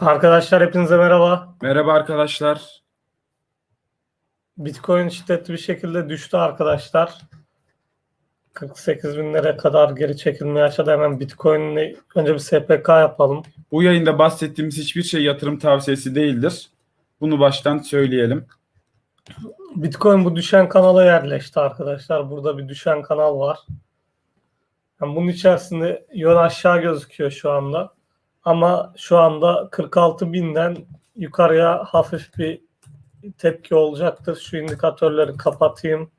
Arkadaşlar hepinize merhaba. Merhaba arkadaşlar. Bitcoin şiddetli bir şekilde düştü arkadaşlar. 48 binlere kadar geri çekilme yaşadı. Hemen Bitcoin'le önce bir SPK yapalım. Bu yayında bahsettiğimiz hiçbir şey yatırım tavsiyesi değildir. Bunu baştan söyleyelim. Bitcoin bu düşen kanala yerleşti arkadaşlar. Burada bir düşen kanal var. Yani bunun içerisinde yön aşağı gözüküyor şu anda. Ama şu anda 46 binden yukarıya hafif bir tepki olacaktır. Şu indikatörleri kapatayım.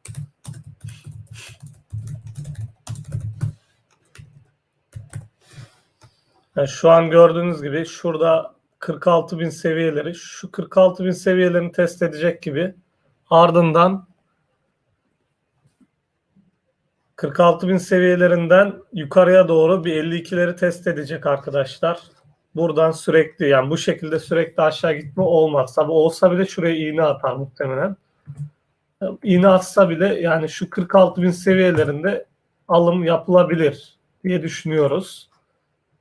Yani şu an gördüğünüz gibi şurada 46 bin seviyeleri, şu 46 bin seviyelerini test edecek gibi ardından 46 bin seviyelerinden yukarıya doğru bir 52'leri test edecek arkadaşlar. Buradan sürekli yani bu şekilde sürekli aşağı gitme olmaz. Tabi olsa bile şuraya iğne atar muhtemelen. İğne atsa bile yani şu 46 bin seviyelerinde alım yapılabilir diye düşünüyoruz.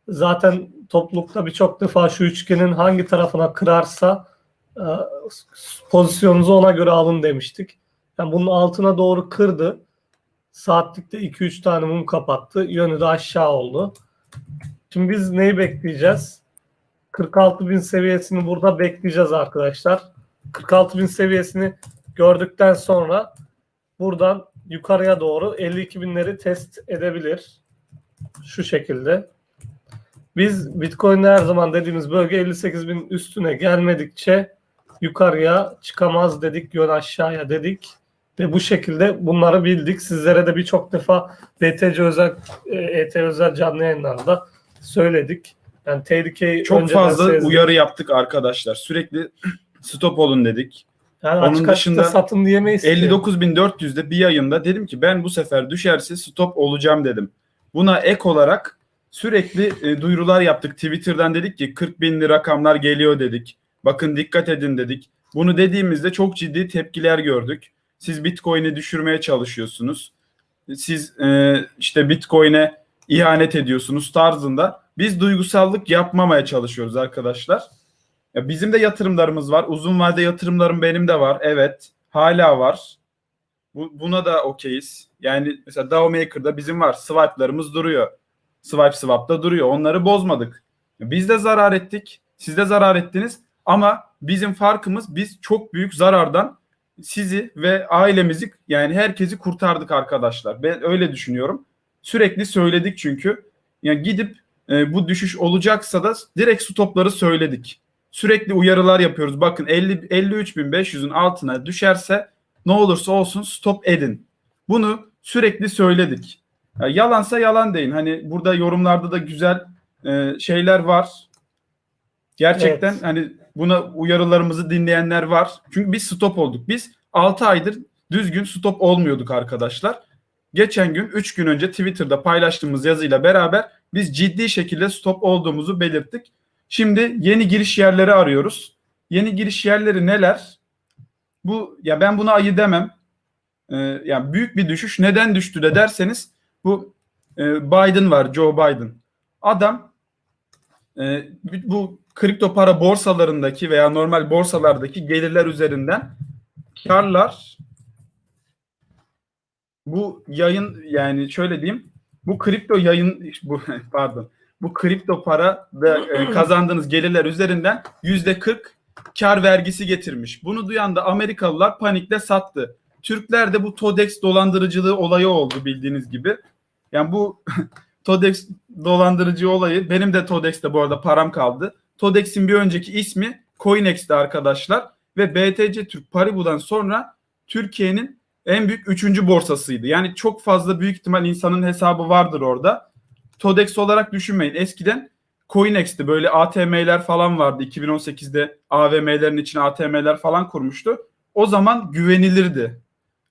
Zaten toplulukta birçok defa şu üçgenin hangi tarafına kırarsa e, pozisyonunuzu ona göre alın demiştik. Yani bunun altına doğru kırdı. Saatlikte 2-3 tane mum kapattı. Yönü de aşağı oldu. Şimdi biz neyi bekleyeceğiz? 46 bin seviyesini burada bekleyeceğiz arkadaşlar. 46 bin seviyesini gördükten sonra buradan yukarıya doğru 52 binleri test edebilir. Şu şekilde. Biz Bitcoin'de her zaman dediğimiz bölge 58 bin üstüne gelmedikçe yukarıya çıkamaz dedik, yön aşağıya dedik. Ve bu şekilde bunları bildik. Sizlere de birçok defa BTC özel, e, ET özel canlı yayınlarda söyledik. Yani tehlikeyi Çok önceden fazla sezdik. uyarı yaptık arkadaşlar. Sürekli stop olun dedik. Yani Onun açık açık da dışında satın diyemeyiz ki. 59.400'de bir yayında dedim ki ben bu sefer düşerse stop olacağım dedim. Buna ek olarak sürekli e, duyurular yaptık. Twitter'dan dedik ki 40 binli rakamlar geliyor dedik. Bakın dikkat edin dedik. Bunu dediğimizde çok ciddi tepkiler gördük. Siz Bitcoin'i düşürmeye çalışıyorsunuz. Siz e, işte Bitcoin'e ihanet ediyorsunuz tarzında. Biz duygusallık yapmamaya çalışıyoruz arkadaşlar. Ya bizim de yatırımlarımız var. Uzun vade yatırımlarım benim de var. Evet. Hala var. Bu, buna da okeyiz. Yani mesela DAO Maker'da bizim var. Swipe'larımız duruyor. Swipe Swap'ta duruyor. Onları bozmadık. Biz de zarar ettik. Siz de zarar ettiniz. Ama bizim farkımız biz çok büyük zarardan sizi ve ailemizi yani herkesi kurtardık arkadaşlar. Ben öyle düşünüyorum. Sürekli söyledik çünkü. Yani gidip e, bu düşüş olacaksa da direkt stopları söyledik. Sürekli uyarılar yapıyoruz. Bakın 50 53.500'ün altına düşerse ne olursa olsun stop edin. Bunu sürekli söyledik. Ya yalansa yalan deyin. Hani burada yorumlarda da güzel e, şeyler var. Gerçekten Evet. hani buna uyarılarımızı dinleyenler var. Çünkü biz stop olduk. Biz 6 aydır düzgün stop olmuyorduk arkadaşlar. Geçen gün 3 gün önce Twitter'da paylaştığımız yazıyla beraber biz ciddi şekilde stop olduğumuzu belirttik. Şimdi yeni giriş yerleri arıyoruz. Yeni giriş yerleri neler? Bu ya ben buna ayı demem. Ee, yani büyük bir düşüş. Neden düştü de derseniz bu e, Biden var, Joe Biden. Adam e, bu kripto para borsalarındaki veya normal borsalardaki gelirler üzerinden karlar bu yayın yani şöyle diyeyim bu kripto yayın bu pardon bu kripto para da e, kazandığınız gelirler üzerinden yüzde 40 kar vergisi getirmiş. Bunu duyan da Amerikalılar panikle sattı. Türkler de bu TODEX dolandırıcılığı olayı oldu bildiğiniz gibi. Yani bu TODEX dolandırıcı olayı benim de TODEX'te bu arada param kaldı. TODEX'in bir önceki ismi Coinex'ti arkadaşlar ve BTC Türk Paribu'dan sonra Türkiye'nin en büyük üçüncü borsasıydı. Yani çok fazla büyük ihtimal insanın hesabı vardır orada. TODEX olarak düşünmeyin. Eskiden Coinex'ti böyle ATM'ler falan vardı. 2018'de AVM'lerin içine ATM'ler falan kurmuştu. O zaman güvenilirdi.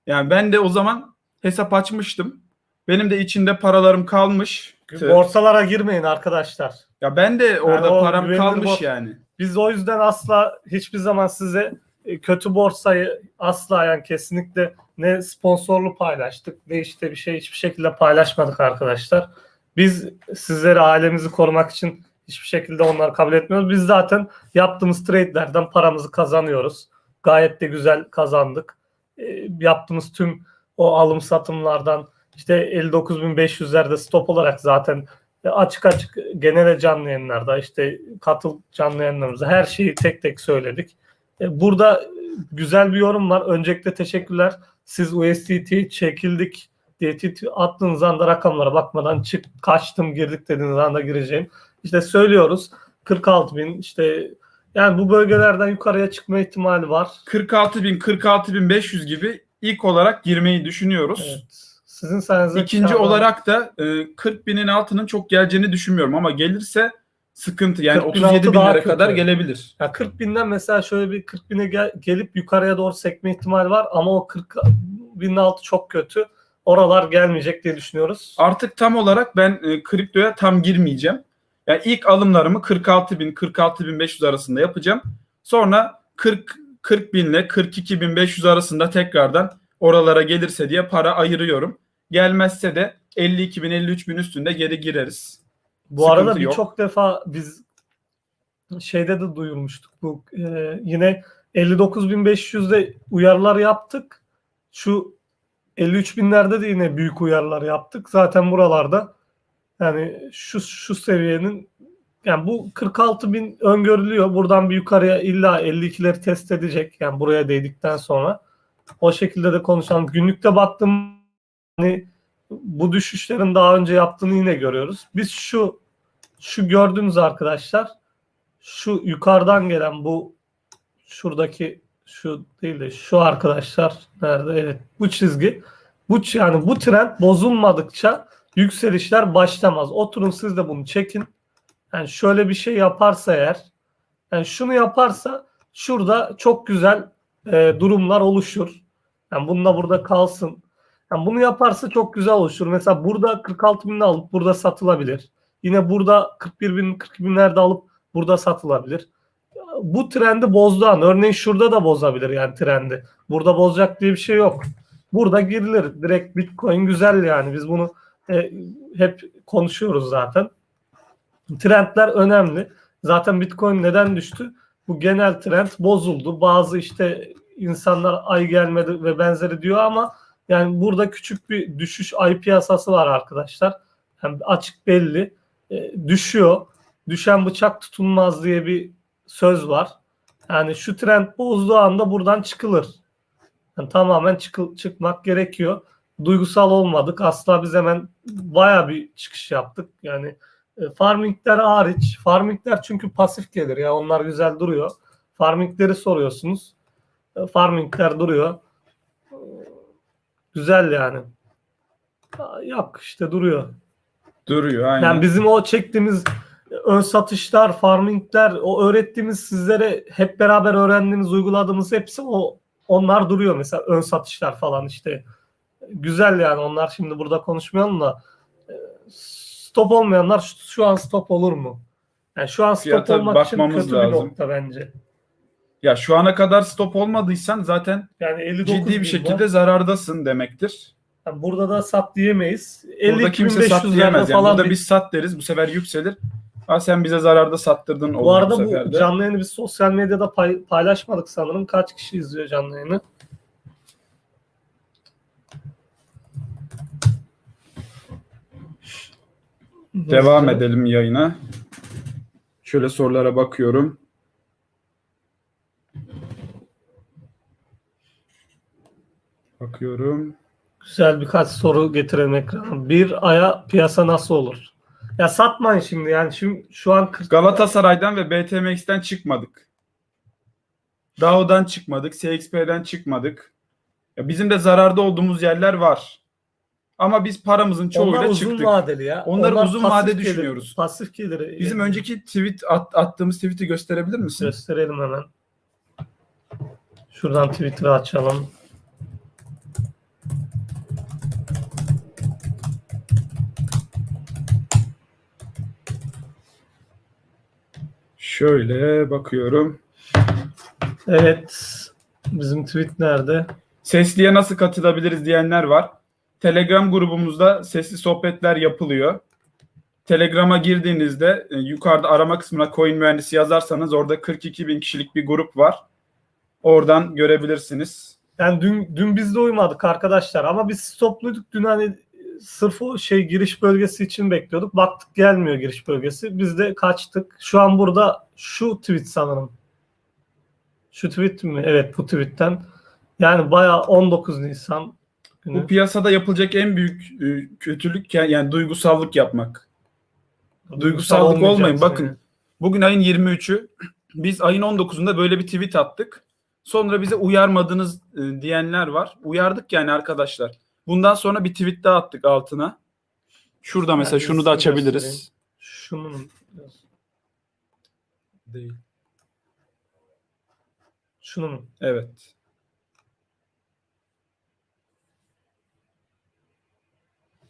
Yani ben de o zaman hesap açmıştım. Benim de içinde paralarım kalmış. Borsalara girmeyin arkadaşlar. Ya ben de orada Yani param kalmış bor- yani. Biz o yüzden asla hiçbir zaman size e, kötü borsayı asla yani kesinlikle ne sponsorlu paylaştık ne işte bir şey hiçbir şekilde paylaşmadık arkadaşlar. Biz sizleri ailemizi korumak için Hiçbir şekilde onları kabul etmiyoruz. Biz zaten yaptığımız trade'lerden paramızı kazanıyoruz. Gayet de güzel kazandık. E, yaptığımız tüm o alım satımlardan işte 59.500'lerde stop olarak zaten açık açık genel canlı yayınlarda işte katıl canlı yayınlarımızda her şeyi tek tek söyledik. E, Burada güzel bir yorum var. Öncelikle teşekkürler. Siz USDT çekildik diye attığınız anda rakamlara bakmadan çık kaçtım girdik dediğiniz anda gireceğim. İşte söylüyoruz 46 bin işte yani bu bölgelerden yukarıya çıkma ihtimali var. 46 bin 46 bin 500 gibi ilk olarak girmeyi düşünüyoruz. Evet. Sizin sayenizde İkinci olarak da e, 40 binin altının çok geleceğini düşünmüyorum ama gelirse sıkıntı yani 40 bin 37 altı daha binlere kötü. kadar gelebilir. Ya 40 binden mesela şöyle bir 40 bine gel- gelip yukarıya doğru sekme ihtimali var ama o 40 binin altı çok kötü. Oralar gelmeyecek diye düşünüyoruz. Artık tam olarak ben e, kriptoya tam girmeyeceğim. Yani ilk alımlarımı 46 bin 46 bin 500 arasında yapacağım. Sonra 40 40 bin ile 42 bin 500 arasında tekrardan oralara gelirse diye para ayırıyorum. Gelmezse de 52 bin 53 bin üstünde geri gireriz. Bu Sıkıntı arada birçok defa biz şeyde de duyurmuştuk. Bu e, yine 59.500'de uyarılar yaptık. Şu 53 binlerde de yine büyük uyarılar yaptık. Zaten buralarda yani şu şu seviyenin yani bu 46 bin öngörülüyor. Buradan bir yukarıya illa 52'leri test edecek. Yani buraya değdikten sonra. O şekilde de konuşalım. Günlükte baktım hani bu düşüşlerin daha önce yaptığını yine görüyoruz. Biz şu şu gördüğünüz arkadaşlar şu yukarıdan gelen bu şuradaki şu değil de şu arkadaşlar nerede? Evet bu çizgi. Bu yani bu trend bozulmadıkça yükselişler başlamaz. Oturun siz de bunu çekin. Yani şöyle bir şey yaparsa eğer yani şunu yaparsa şurada çok güzel e, durumlar oluşur. Yani bununla burada kalsın. Yani bunu yaparsa çok güzel oluşur. Mesela burada 46 bin alıp burada satılabilir. Yine burada 41 bin 42 binlerde alıp burada satılabilir. Bu trendi bozduğu an örneğin şurada da bozabilir yani trendi. Burada bozacak diye bir şey yok. Burada girilir. Direkt Bitcoin güzel yani. Biz bunu e, hep konuşuyoruz zaten. Trendler önemli. Zaten Bitcoin neden düştü? Bu genel trend bozuldu. Bazı işte insanlar ay gelmedi ve benzeri diyor ama yani burada küçük bir düşüş ay piyasası var arkadaşlar. Yani açık belli. E, düşüyor. Düşen bıçak tutulmaz diye bir söz var. Yani şu trend bozduğu anda buradan çıkılır. Yani tamamen çıkıl, çıkmak gerekiyor. Duygusal olmadık. Asla biz hemen baya bir çıkış yaptık. Yani e, farmingler hariç. Farmingler çünkü pasif gelir ya. Onlar güzel duruyor. Farmingleri soruyorsunuz. E, farmingler duruyor. E, Güzel yani. Yok işte duruyor. Duruyor aynen. Yani bizim o çektiğimiz ön satışlar, farmingler, o öğrettiğimiz sizlere hep beraber öğrendiğimiz, uyguladığımız hepsi o onlar duruyor mesela ön satışlar falan işte. Güzel yani onlar şimdi burada konuşmayalım da e, stop olmayanlar şu, şu an stop olur mu? Yani şu an stop Fiyata olmak için kötü lazım. bir nokta bence. Ya şu ana kadar stop olmadıysan zaten Yani 59 ciddi bir şekilde var. zarardasın demektir. Burada da sat diyemeyiz. Burada kimse sat 52.500'lerde diyemez. Yani falan burada bir- biz sat deriz bu sefer yükselir. Ha sen bize zararda sattırdın Bu arada bu bu canlı yayını biz sosyal medyada pay- paylaşmadık sanırım. Kaç kişi izliyor canlı yayını? Devam Nasıl? edelim yayına. Şöyle sorulara bakıyorum. Bakıyorum. Güzel birkaç soru getirelim ekrana. Bir aya piyasa nasıl olur? Ya satmayın şimdi yani şimdi şu an 40 Galatasaray'dan ve BTMX'ten çıkmadık. DAO'dan çıkmadık, CXP'den çıkmadık. Ya bizim de zararda olduğumuz yerler var. Ama biz paramızın onlar çoğuyla uzun çıktık. vadeli ya. Onları uzun pasif vade gelir, düşünüyoruz. Pasif gelir. Bizim önceki tweet at- attığımız tweet'i gösterebilir misin? gösterelim hemen. Şuradan Twitter'ı açalım. Şöyle bakıyorum. Evet. Bizim tweet nerede? Sesliye nasıl katılabiliriz diyenler var. Telegram grubumuzda sesli sohbetler yapılıyor. Telegram'a girdiğinizde e, yukarıda arama kısmına coin mühendisi yazarsanız orada 42 bin kişilik bir grup var. Oradan görebilirsiniz. Yani dün dün biz de uymadık arkadaşlar ama biz stopluyduk dün hani sırf o şey giriş bölgesi için bekliyorduk. Baktık gelmiyor giriş bölgesi. Biz de kaçtık. Şu an burada şu tweet sanırım. Şu tweet mi? Evet bu tweetten. Yani bayağı 19 Nisan günü. Bu piyasada yapılacak en büyük e, kötülük ya- yani duygusallık yapmak. duygusallık olmayacak olmayın. yani. Bakın bugün ayın 23'ü. Biz ayın 19'unda böyle bir tweet attık. Sonra bize uyarmadınız e, diyenler var. Uyardık yani arkadaşlar. Bundan sonra bir tweet daha attık altına. Şurada mesela Ben şunu da açabiliriz. göstereyim. Şunun Değil. şunu mu? Evet.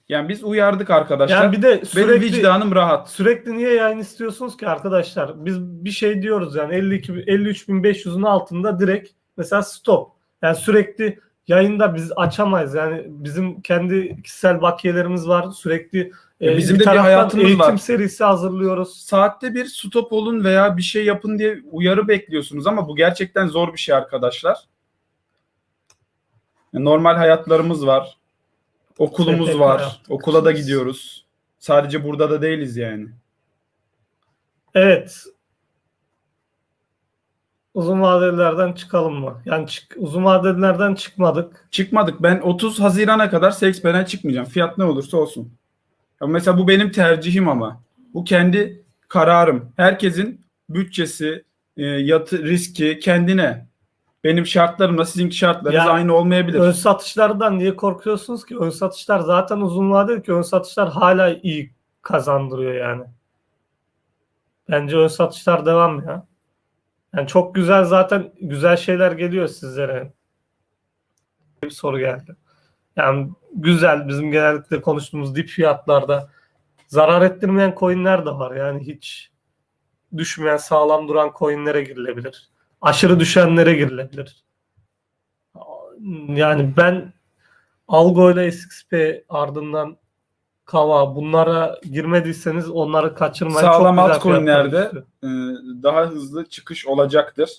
Yani biz uyardık arkadaşlar. Yani bir de Benim sürekli vicdanım rahat. Sürekli niye yayın istiyorsunuz ki arkadaşlar? Biz bir şey diyoruz yani 52 53.500'ün altında direkt mesela stop. Yani sürekli yayında biz açamayız. Yani bizim kendi kişisel bakiyelerimiz var. Sürekli Ya e, bizim de bir hayatımız eğitim var. serisi hazırlıyoruz. Saatte bir stop olun veya bir şey yapın diye uyarı bekliyorsunuz ama bu gerçekten zor bir şey arkadaşlar. Normal hayatlarımız var. Okulumuz STK var. yaptık. Okula da gidiyoruz. Sadece burada da değiliz yani. Evet. Uzun vadelilerden çıkalım mı? Yani çık, uzun vadelilerden çıkmadık. Çıkmadık. Ben 30 Haziran'a kadar Sexpen'e çıkmayacağım. Fiyat ne olursa olsun. Ya mesela bu benim tercihim ama. Bu kendi kararım. Herkesin bütçesi, e, yatı, riski kendine. Benim şartlarımla sizinki şartlarınız Ya, aynı olmayabilir. Ön satışlardan niye korkuyorsunuz ki? Ön satışlar zaten uzun vadeli ki ön satışlar hala iyi kazandırıyor yani. Bence ön satışlar devam ya. Yani çok güzel zaten güzel şeyler geliyor sizlere. Bir soru geldi. Yani güzel bizim genellikle konuştuğumuz dip fiyatlarda zarar ettirmeyen coinler de var. Yani hiç düşmeyen sağlam duran coinlere girilebilir. Aşırı düşenlere girilebilir. Yani ben Algo ile SXP ardından Kava bunlara girmediyseniz onları kaçırmayın. Sağlam Çok altcoin'lerde e, daha hızlı çıkış olacaktır.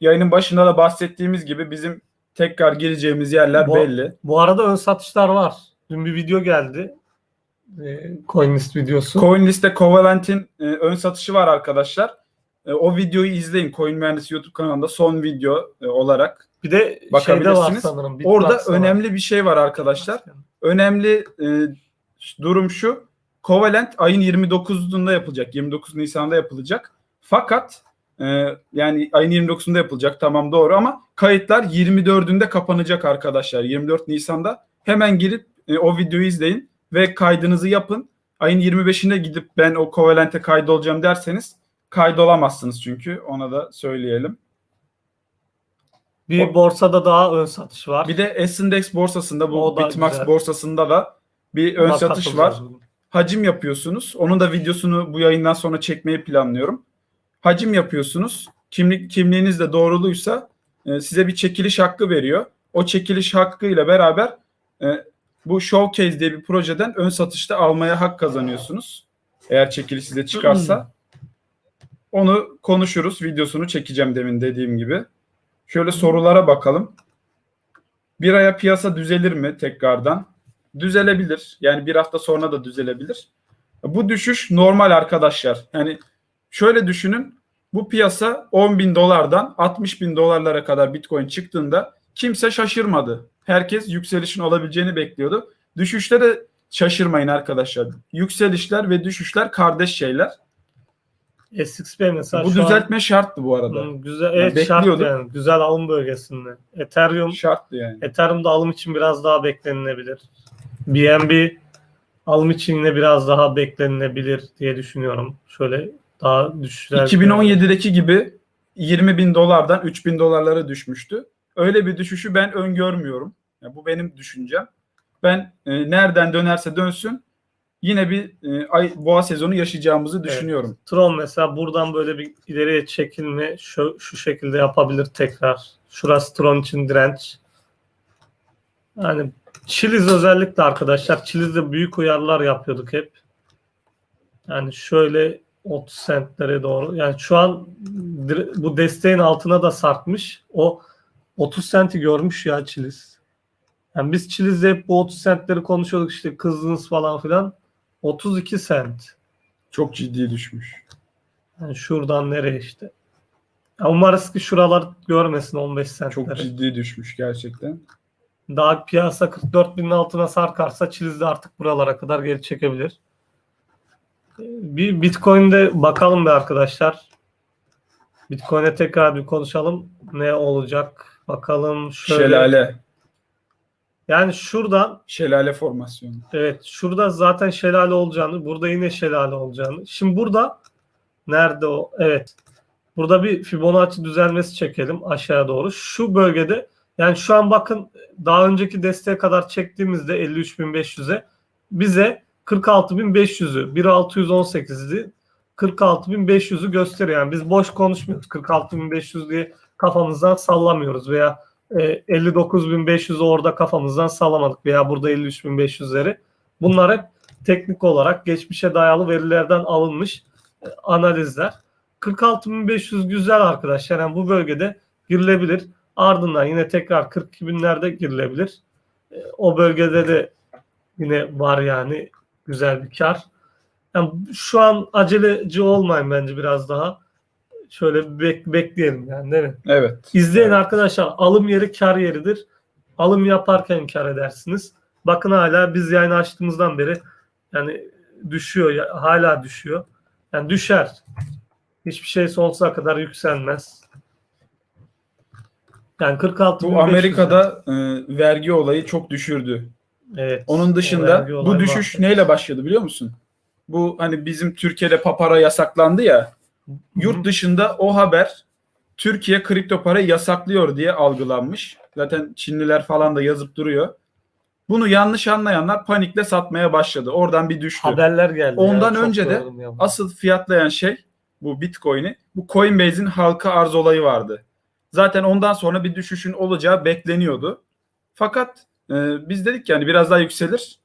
Yayının başında da bahsettiğimiz gibi bizim tekrar gireceğimiz yerler Bu- belli. Bu arada ön satışlar var. Dün bir video geldi. Ee, Coinlist videosu. CoinList'te Covalent'in e, ön satışı var arkadaşlar. E, o videoyu izleyin. Coin Mühendisi YouTube kanalında son video e, olarak. bir de şeyde var bakabilirsiniz. sanırım. Orada Bitbox'ta var. önemli bir şey var arkadaşlar. Önemli e, durum şu. Covalent ayın 29'unda yapılacak. 29 Nisan'da yapılacak. Fakat e, yani ayın 29'unda yapılacak tamam doğru ama kayıtlar 24'ünde kapanacak arkadaşlar. 24 Nisan'da hemen girip e, o videoyu izleyin ve kaydınızı yapın. Ayın 25'inde gidip ben o Covalent'e kaydolacağım derseniz kaydolamazsınız çünkü ona da söyleyelim. Bir borsada daha ön satış var. Bir de S-Index borsasında bu O Bitmax güzel. borsasında da bir ön Ona satış var. bugün. Hacim yapıyorsunuz. Onun da videosunu bu yayından sonra çekmeyi planlıyorum. Hacim yapıyorsunuz. Kimlik kimliğiniz de doğruluysa e, size bir çekiliş hakkı veriyor. O çekiliş hakkı ile beraber e, bu Showcase diye bir projeden ön satışta almaya hak kazanıyorsunuz. Eğer çekiliş size çıkarsa. Onu konuşuruz. Videosunu çekeceğim demin dediğim gibi. Şöyle sorulara bakalım. Bir aya piyasa düzelir mi tekrardan? Düzelebilir. Yani bir hafta sonra da düzelebilir. Bu düşüş normal arkadaşlar. Yani şöyle düşünün. Bu piyasa 10 bin dolardan 60 bin dolarlara kadar Bitcoin çıktığında kimse şaşırmadı. Herkes yükselişin olabileceğini bekliyordu. Düşüşte de şaşırmayın arkadaşlar. Yükselişler ve düşüşler kardeş şeyler. Mesela Bu şu an- düzeltme şarttı bu arada. Hı, güzel evet şart yani. Güzel alım bölgesinde. Ethereum Şarttı yani. Ethereum'da alım için biraz daha beklenilebilir. BNB alım için yine biraz daha beklenilebilir diye düşünüyorum. Şöyle daha düşüşler. 2017'deki gibi 20 bin dolardan 3 bin dolarlara düşmüştü. Öyle bir düşüşü ben öngörmüyorum. Ya bu benim düşüncem. Ben e, nereden dönerse dönsün yine bir e, ay boğa sezonu yaşayacağımızı düşünüyorum. Tron mesela buradan böyle bir ileriye çekilme şu, şu şekilde yapabilir tekrar. Şurası Tron için direnç. Yani Chiliz özellikle arkadaşlar. Chiliz'de büyük uyarılar yapıyorduk hep. Yani şöyle 30 sentlere doğru. Yani şu an bu desteğin altına da sarkmış. O 30 senti görmüş ya Çiliz. Yani biz Çiliz'de hep bu 30 sentleri konuşuyorduk işte kızdınız falan filan. 32 sent. Çok ciddi düşmüş. Yani şuradan nereye işte. Ya umarız ki şuralar görmesin 15 Çok sentleri. ciddi düşmüş gerçekten. Daha piyasa 44 binin altına sarkarsa Çiliz de artık buralara kadar geri çekebilir. Bir Bitcoin'de bakalım be arkadaşlar. Bitcoin'e tekrar bir konuşalım. Ne olacak? Bakalım şöyle. Şelale. Yani şuradan Şelale formasyonu. evet şurada zaten şelale olacağını, burada yine şelale olacağını. Şimdi burada nerede o? Evet. Burada bir Fibonacci düzelmesi çekelim aşağıya doğru. Şu bölgede yani şu an bakın daha önceki desteğe kadar çektiğimizde 53.500'e bize 46.500'ü 1.618'di. 46.500'ü gösteriyor. Yani biz boş konuşmuyoruz. 46.500 diye kafamızdan sallamıyoruz veya e, 59.500'ü orada kafamızdan sallamadık veya burada 53.500'leri. Bunlar hep teknik olarak geçmişe dayalı verilerden alınmış e, analizler. 46.500 güzel arkadaşlar. Yani bu bölgede girilebilir. Ardından yine tekrar 42.000'lerde girilebilir. E, o bölgede de yine var yani güzel bir kar. Yani şu an aceleci olmayın bence biraz daha. Şöyle bir bek- bekleyelim yani değil mi? Evet. İzleyin Evet. arkadaşlar. Alım yeri kar yeridir. Alım yaparken kar edersiniz. Bakın hala biz yayın açtığımızdan beri yani düşüyor. Hala düşüyor. Yani düşer. Hiçbir şey sonsuza kadar yükselmez. Yani 46 Bu Amerika'da e, vergi olayı çok düşürdü. evet, Onun dışında bu düşüş var. neyle başladı biliyor musun? Bu hani bizim Türkiye'de papara yasaklandı ya. Yurt dışında o haber Türkiye kripto parayı yasaklıyor diye algılanmış. Zaten Çinliler falan da yazıp duruyor. Bunu yanlış anlayanlar panikle satmaya başladı. Oradan bir düştü. haberler geldi. Ondan ya, önce de. Asıl fiyatlayan şey bu Bitcoin'i. Bu Coinbase'in halka arz olayı vardı. Zaten ondan sonra bir düşüşün olacağı bekleniyordu. Fakat e, biz dedik yani biraz daha yükselir.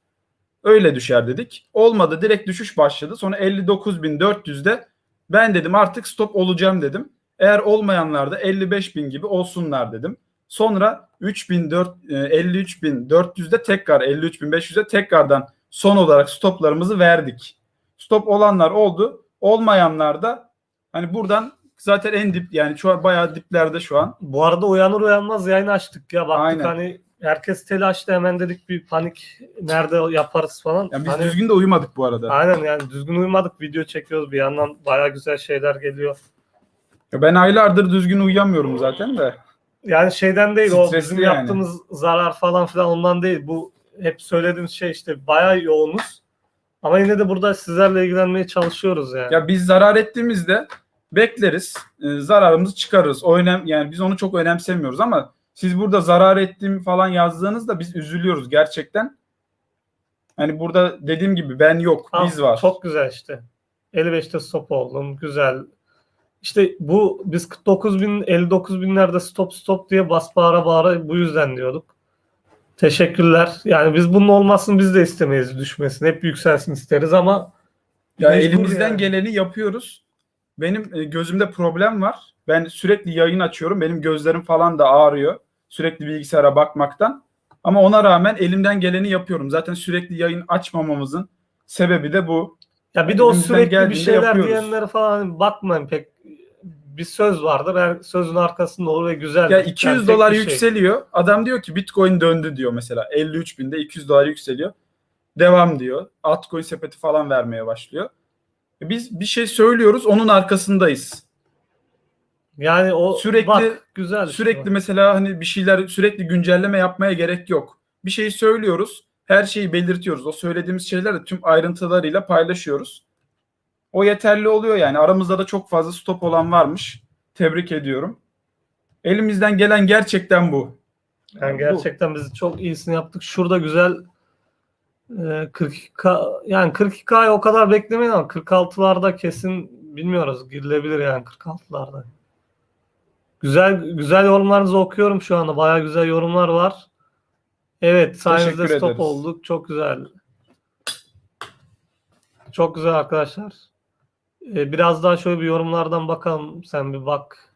Öyle düşer dedik. Olmadı direkt düşüş başladı. Sonra 59.400'de ben dedim artık stop olacağım dedim. Eğer olmayanlar da 55.000 gibi olsunlar dedim. Sonra 3.400 e, 53.400'de tekrar 53.500'de tekrardan son olarak stoplarımızı verdik. Stop olanlar oldu. Olmayanlar da hani buradan zaten en dip yani şu an bayağı diplerde şu an. Bu arada uyanır uyanmaz yayın açtık ya. Baktık Aynen. hani herkes telaşlı hemen dedik bir panik nerede yaparız falan. Yani biz Hani- düzgün de uyumadık bu arada. Aynen yani düzgün uyumadık video çekiyoruz bir yandan baya güzel şeyler geliyor. Ya Ben aylardır düzgün uyuyamıyorum zaten de. Yani şeyden değil o Stresli bizim yani. yaptığımız zarar falan filan ondan değil. Bu hep söylediğimiz şey işte baya yoğunuz. Ama yine de burada sizlerle ilgilenmeye çalışıyoruz yani. Ya biz zarar ettiğimizde bekleriz. e, zararımızı çıkarırız. O önem yani biz onu çok önemsemiyoruz ama siz burada zarar ettiğim falan yazdığınızda biz üzülüyoruz gerçekten. Hani burada dediğim gibi ben yok, Tamam, biz var. Çok güzel işte. 55'te stop oldum. Güzel. İşte bu biz 49 bin 59 binlerde stop stop diye bas bağıra bağıra bu yüzden diyorduk. Teşekkürler. Yani biz bunun olmasını biz de istemeyiz düşmesini. Hep yükselsin isteriz ama Ya elimizden yani. geleni yapıyoruz. Benim e, gözümde problem var. Ben sürekli yayın açıyorum. Benim gözlerim falan da ağrıyor. Sürekli bilgisayara bakmaktan. Ama ona rağmen elimden geleni yapıyorum. Zaten sürekli yayın açmamamızın sebebi de bu. ya bir de o Elimizden sürekli bir geldiğinde şeyler yapıyoruz. diyenlere falan bakmayın pek. Bir söz vardır. Her sözün arkasında olur ve güzel. Ya 200 dolar yükseliyor. Adam diyor ki Bitcoin döndü diyor mesela. 53 binde 200 dolar yükseliyor. Devam diyor. Altcoin sepeti falan vermeye başlıyor. Biz bir şey söylüyoruz onun arkasındayız. Yani o Sürekli- bak, güzel. işte Sürekli o. mesela hani bir şeyler sürekli güncelleme yapmaya gerek yok. Bir şeyi söylüyoruz. Her şeyi belirtiyoruz. O söylediğimiz şeyler de tüm ayrıntılarıyla paylaşıyoruz. O yeterli oluyor yani. Aramızda da çok fazla stop olan varmış. Tebrik ediyorum. Elimizden gelen gerçekten bu. Yani Bu. gerçekten biz çok iyisini yaptık. Şurada güzel e, 42K yani 42K'yı o kadar beklemeyin ama 46'larda kesin bilmiyoruz. Girilebilir yani 46'larda. Güzel güzel yorumlarınızı okuyorum şu anda. Baya güzel yorumlar var. Evet sayenizde stop ederiz. olduk. Çok güzel. Çok güzel arkadaşlar. Ee, biraz daha şöyle bir yorumlardan bakalım. Sen bir bak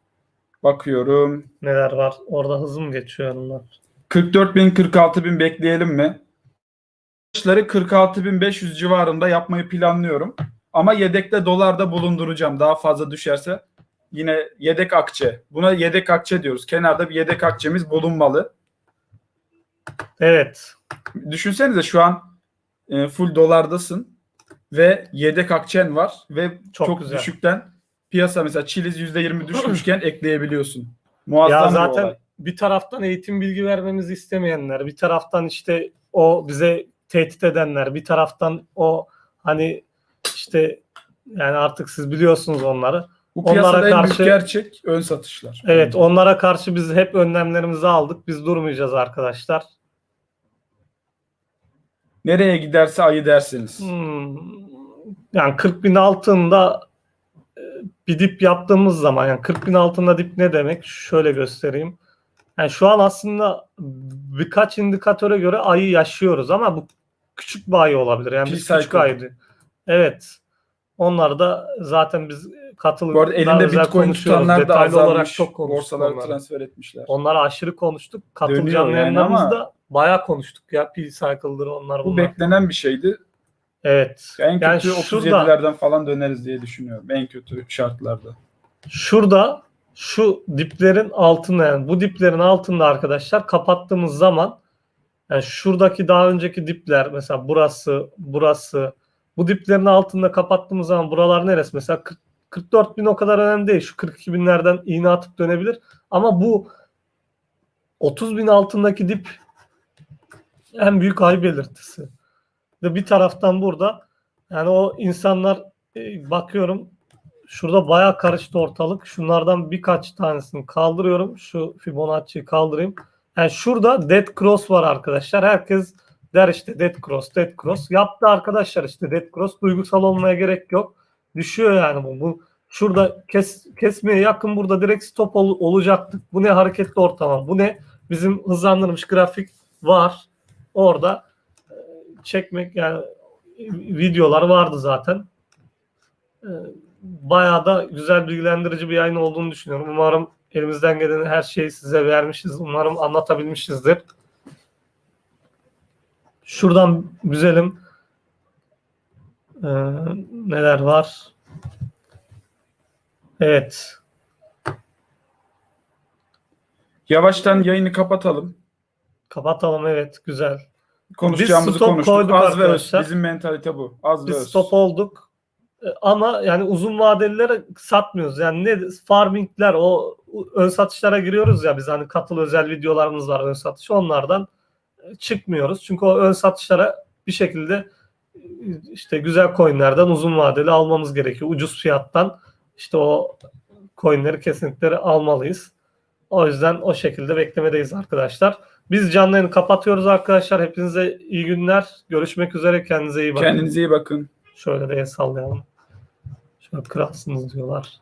Bakıyorum. neler var. Orada hızlı mı geçiyor onlar? 44 bin 46 bin bekleyelim mi? Başları 46.500 civarında yapmayı planlıyorum. Ama yedekte dolar da bulunduracağım. Daha fazla düşerse yine yedek akçe. Buna yedek akçe diyoruz. Kenarda bir yedek akçemiz bulunmalı. Evet. Düşünsenize şu an e, full dolardasın ve yedek akçen var ve Çok çok, güzel. düşükten piyasa mesela çiliz %20 düşmüşken ekleyebiliyorsun. Muazzam Ya bir zaten olay. bir taraftan eğitim bilgi vermemizi istemeyenler, bir taraftan işte o bize tehdit edenler, bir taraftan o hani işte yani artık siz biliyorsunuz onları. Bu onlara en büyük karşı- gerçek ön satışlar. Evet onlara karşı biz hep önlemlerimizi aldık. Biz durmayacağız arkadaşlar. Nereye giderse ayı dersiniz. Hmm, yani 40 bin altında e, bir dip yaptığımız zaman yani 40 bin altında dip ne demek? Şöyle göstereyim. Yani şu an aslında birkaç indikatöre göre ayı yaşıyoruz ama bu küçük bir ayı olabilir. Yani biz küçük ayıydı. Evet. Onlar da zaten biz katılım Bu arada elinde Bitcoin tutanlar da Detaylı azalmış. olarak çok Borsalara transfer etmişler. Onlara aşırı konuştuk. Katıl Dönüyor canlı yani yayınlarımızda bayağı konuştuk ya. P-Cycle'dır onlar Bu bunlar. beklenen bir şeydi. Evet. En kötü Yani şurada- 37'lerden falan döneriz diye düşünüyorum. En kötü şartlarda. Şurada şu diplerin altında yani bu diplerin altında arkadaşlar kapattığımız zaman yani şuradaki daha önceki dipler mesela burası burası bu diplerin altında kapattığımız zaman buralar neresi? Mesela 40 44 bin o kadar önemli değil. Şu 42 binlerden iğne atıp dönebilir. Ama bu 30 bin altındaki dip en büyük ay belirtisi. Ve bir taraftan burada yani o insanlar e, bakıyorum Şurada bayağı karıştı ortalık. Şunlardan birkaç tanesini kaldırıyorum. Şu Fibonacci'yi kaldırayım. Yani şurada Dead Cross var arkadaşlar. Herkes der işte Dead Cross, Dead Cross. Yaptı arkadaşlar işte Dead Cross. Duygusal olmaya gerek yok. Düşüyor yani bu. bu şurada kes, kesmeye yakın burada direkt stop ol, olacaktı. Bu ne hareketli ortamı? Bu ne? Bizim hızlandırılmış grafik var. Orada e, çekmek yani videolar vardı zaten. E, bayağı da güzel bilgilendirici bir yayın olduğunu düşünüyorum. Umarım elimizden gelen her şeyi size vermişiz. Umarım anlatabilmişizdir. Şuradan güzelim. Ee, neler var? Evet. Yavaştan yayını kapatalım. Kapatalım evet güzel. Konuşacağımızı stop konuştuk. koyduk Az ve öz. arkadaşlar. Bizim mentalite bu. Az ve Biz öz. stop olduk. Ama yani uzun vadelilere satmıyoruz. Yani ne farmingler o ön satışlara giriyoruz ya biz hani katıl özel videolarımız var ön satış onlardan e, çıkmıyoruz. Çünkü o ön satışlara bir şekilde e, işte güzel coinlerden uzun vadeli almamız gerekiyor. Ucuz fiyattan işte o coinleri kesinlikle almalıyız. O yüzden o şekilde beklemedeyiz arkadaşlar. Biz canlı yayını kapatıyoruz arkadaşlar. Hepinize iyi günler. Görüşmek üzere. Kendinize iyi bakın. Kendinize iyi bakın. Şöyle de sallayalım. Şöyle kralsınız diyorlar.